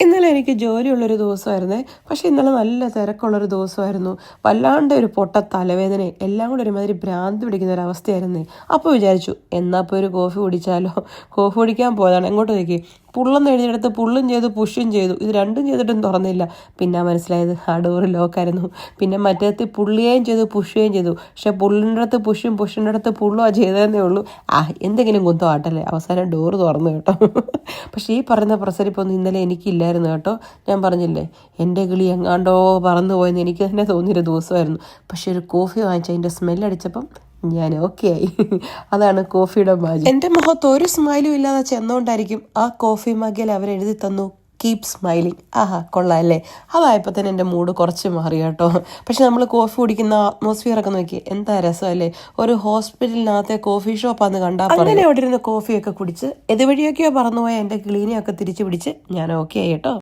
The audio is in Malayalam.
ഇന്നലെ എനിക്ക് ജോലിയുള്ളൊരു ദിവസമായിരുന്നേ. പക്ഷേ ഇന്നലെ നല്ല തിരക്കുള്ളൊരു ദിവസമായിരുന്നു. വല്ലാണ്ട് ഒരു പൊട്ട തലവേദന എല്ലാം കൂടെ ഒരുമാതിരി ഭ്രാന്ത് പിടിക്കുന്ന ഒരു അവസ്ഥയായിരുന്നേ. അപ്പോൾ വിചാരിച്ചു എന്നാൽ ഇപ്പോൾ ഒരു കോഫി കുടിച്ചാലോ? കോഫി കുടിക്കാൻ പോയതാണ്. എങ്ങോട്ട് നോക്കി. പുള്ളെന്ന് എഴുതിയെടുത്ത് പുള്ളും ചെയ്തു പുഷും ചെയ്തു. ഇത് രണ്ടും ചെയ്തിട്ടും തുറന്നില്ല. പിന്നെ മനസ്സിലായത് ആ ഡോറ് ലോക്കായിരുന്നു. പിന്നെ മറ്റേത്ത് പുള്ളിയേയും ചെയ്തു പുഷുകയും ചെയ്തു. പക്ഷെ പുള്ളിന്റെ അടുത്ത് പുഷും പുഷിന്റെ അടുത്ത് പുള്ളും ആ ചെയ്തതെന്നേ ഉള്ളൂ. ആ എന്തെങ്കിലും കുന്തോ ആട്ടല്ലേ? അവസാനം ഡോറ് തുറന്നു കേട്ടോ. പക്ഷേ ഈ പറയുന്ന പ്രസരിപ്പൊന്നും ഇന്നലെ എനിക്കില്ലായിരുന്നു കേട്ടോ. ഞാൻ പറഞ്ഞില്ലേ എന്റെ കിളി എങ്ങാണ്ടോ പറന്നു പോയെന്ന് എനിക്ക് തന്നെ തോന്നിയൊരു ദിവസമായിരുന്നു. പക്ഷേ ഒരു കോഫി വാങ്ങിച്ച അതിന്റെ സ്മെല്ലടിച്ചപ്പം ഞാൻ ഓക്കെ ആയി അതാണ് കോഫിയുടെ മാജി എന്റെ മുഖത്ത് ഒരു സ്മൈലും ഇല്ലാതെ ചെന്നുകൊണ്ടായിരിക്കും ആ കോഫി മഗ്ഗിൽ അവരെഴുതി തന്നു കീപ് സ്മൈലിങ് ആഹാ കൊള്ളാം അല്ലേ? അതായപ്പോൾ തന്നെ എന്റെ മൂഡ് കുറച്ച് മാറി കേട്ടോ. പക്ഷെ നമ്മൾ കോഫി കുടിക്കുന്ന അറ്റ്മോസ്ഫിയർ ഒക്കെ നോക്കി എന്താ രസമല്ലേ ഒരു ഹോസ്പിറ്റലിനകത്തെ കോഫി ഷോപ്പാന്ന് കണ്ടാൽ അങ്ങനെ അവിടെ ഇരുന്ന് കോഫിയൊക്കെ കുടിച്ച് ഇതുവഴിയൊക്കെയോ പറന്നുപോയ എന്റെ ക്ലീനിയൊക്കെ തിരിച്ചു പിടിച്ച് ഞാൻ ഓക്കെ ആയി കേട്ടോ.